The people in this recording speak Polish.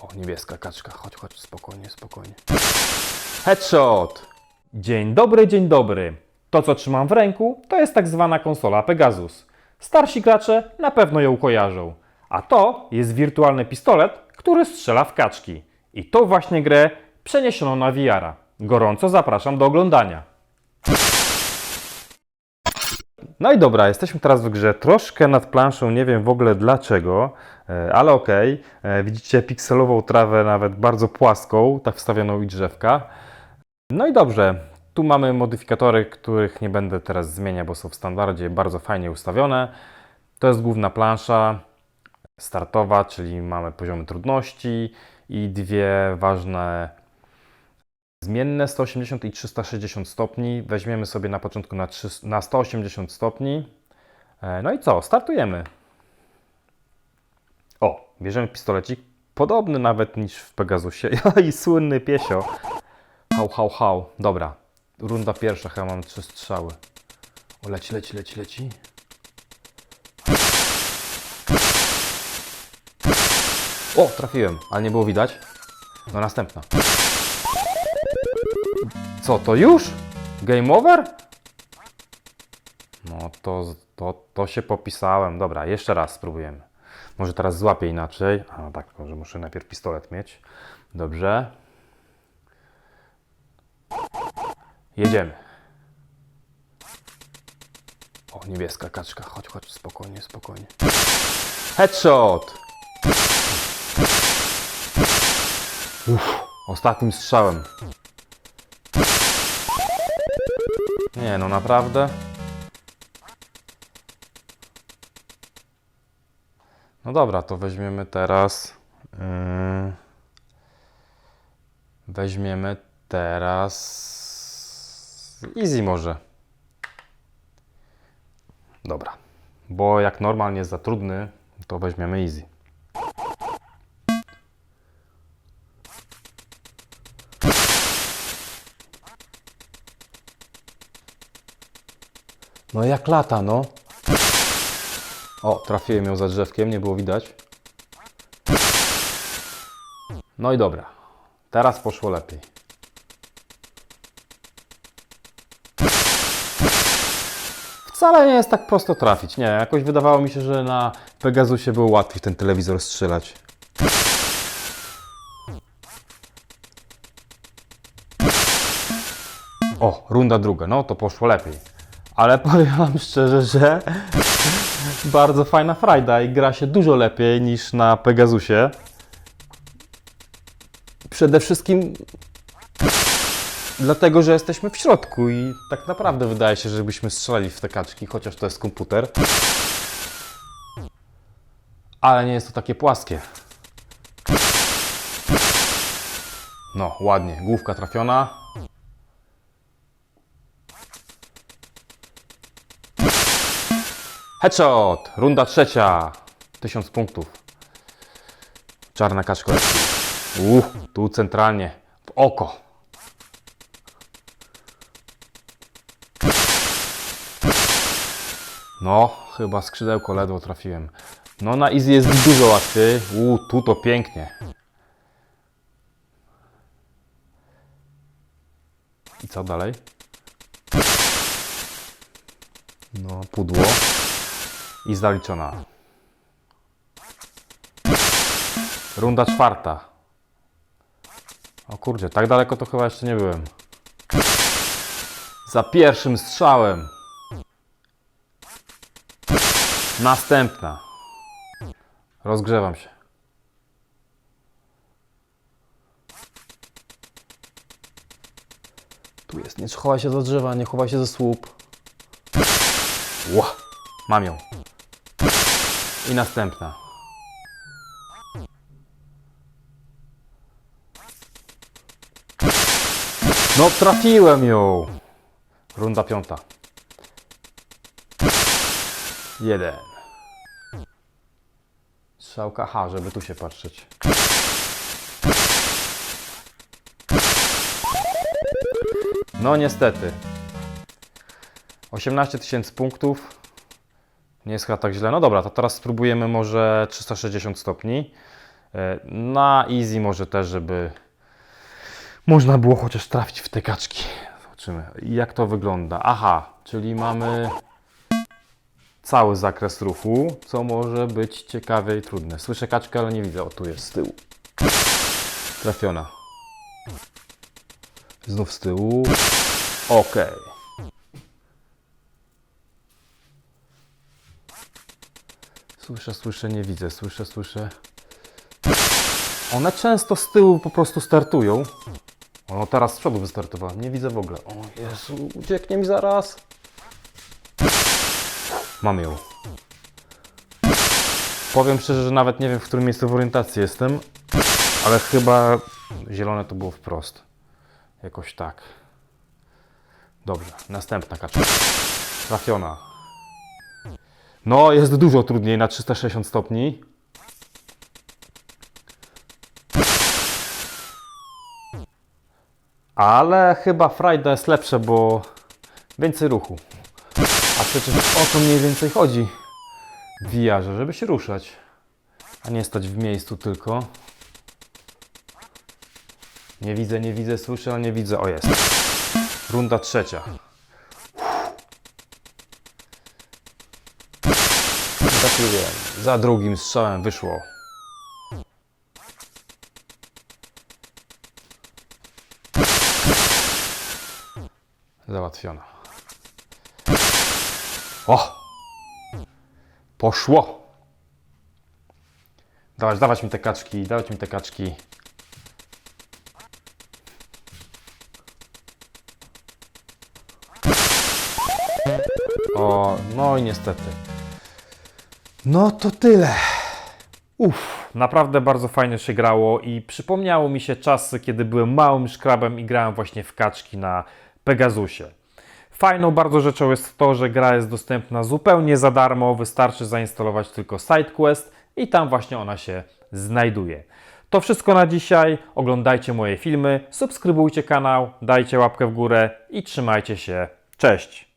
O, niebieska kaczka. Chodź, chodź, spokojnie, spokojnie. Headshot! Dzień dobry, dzień dobry. To, co trzymam w ręku, to jest tak zwana konsola Pegasus. Starsi gracze na pewno ją kojarzą. A to jest wirtualny pistolet, który strzela w kaczki. I tą właśnie grę przeniesiono na VR-a. Gorąco zapraszam do oglądania. No i dobra, jesteśmy teraz w grze troszkę nad planszą, nie wiem w ogóle dlaczego, e, ale okej. E, Widzicie pikselową trawę, nawet bardzo płaską, tak wstawioną i drzewka. No i dobrze, tu mamy modyfikatory, których nie będę teraz zmieniał, bo są w standardzie bardzo fajnie ustawione. To jest główna plansza startowa, czyli mamy poziomy trudności i dwie ważne zmienne 180 i 360 stopni. Weźmiemy sobie na początku na, 3, na 180 stopni. E, No i co? Startujemy. O, bierzemy pistolecik, podobny nawet niż w Pegasusie. I słynny piesio. Hał, hał, hał. Dobra. Runda pierwsza, chyba mam trzy strzały. O, leci, leci, leci, leci. O, trafiłem, ale nie było widać. No następna. Co, to już? Game over? No to, to, to się popisałem. Dobra, jeszcze raz spróbujemy. Może teraz złapię inaczej. A no tak, może muszę najpierw pistolet mieć. Dobrze. Jedziemy. O, niebieska kaczka. Chodź, chodź, spokojnie, spokojnie. Headshot! Uff, ostatnim strzałem. Nie, no naprawdę. No dobra, to weźmiemy teraz. Yy, weźmiemy teraz. Easy może. Dobra. Bo jak normalnie jest za trudny, to weźmiemy easy. No jak lata, no. O, trafiłem ją za drzewkiem, nie było widać. No i dobra. Teraz poszło lepiej. Wcale nie jest tak prosto trafić. Nie, jakoś wydawało mi się, że na Pegasusie było łatwiej ten telewizor strzelać. O, runda druga. No to poszło lepiej. Ale powiem Wam szczerze, że bardzo fajna frajda i gra się dużo lepiej niż na Pegasusie. Przede wszystkim dlatego, że jesteśmy w środku i tak naprawdę wydaje się, żebyśmy strzelali w te kaczki, chociaż to jest komputer. Ale nie jest to takie płaskie. No, ładnie. Główka trafiona. Headshot! Runda trzecia. Tysiąc punktów. Czarna leci. Uff, tu centralnie. W oko. No, chyba skrzydełko ledwo trafiłem. No na easy jest dużo łatwiej. Uuu, tu to pięknie. I co dalej? No, pudło. I zaliczona. Runda czwarta. O kurczę, tak daleko to chyba jeszcze nie byłem. Za pierwszym strzałem. Następna. Rozgrzewam się. Tu jest, nie chowaj się za drzewa, nie chowaj się za słup. Ła, mam ją. I następna. No trafiłem ją. Runda piąta. Jeden. Strzałka H, żeby tu się patrzeć. No niestety. 18 tysięcy punktów. Nie jest chyba tak źle. No dobra, to teraz spróbujemy może 360 stopni. E, Na easy może też, żeby można było chociaż trafić w te kaczki. Zobaczymy, jak to wygląda. Aha, czyli mamy cały zakres ruchu, co może być ciekawe i trudne. Słyszę kaczkę, ale nie widzę. O, tu jest z tyłu. Trafiona. Znów z tyłu. Okej. Słyszę, słyszę, nie widzę. Słyszę, słyszę. One często z tyłu po prostu startują. O, teraz z przodu wystartowała. Nie widzę w ogóle. O Jezu, ucieknie mi zaraz. Mam ją. Powiem szczerze, że nawet nie wiem, w którym miejscu w orientacji jestem, ale chyba zielone to było wprost. Jakoś tak. Dobrze, następna kaczka. Trafiona. No, jest dużo trudniej na 360 stopni. Ale chyba frajda jest lepsze, bo więcej ruchu. A przecież o to mniej więcej chodzi w żeby się ruszać, a nie stać w miejscu tylko. Nie widzę, nie widzę, słyszę, ale nie widzę. O jest. Runda trzecia. Trafiłem. Za drugim strzałem wyszło. Załatwiona. O! Poszło! Dawać, dawać mi te kaczki, dawać mi te kaczki. O, no i niestety. No to tyle. Uff, naprawdę bardzo fajnie się grało i przypomniało mi się czasy, kiedy byłem małym szkrabem i grałem właśnie w kaczki na Pegasusie. Fajną bardzo rzeczą jest to, że gra jest dostępna zupełnie za darmo, wystarczy zainstalować tylko SideQuest i tam właśnie ona się znajduje. To wszystko na dzisiaj. Oglądajcie moje filmy, subskrybujcie kanał, dajcie łapkę w górę i trzymajcie się. Cześć!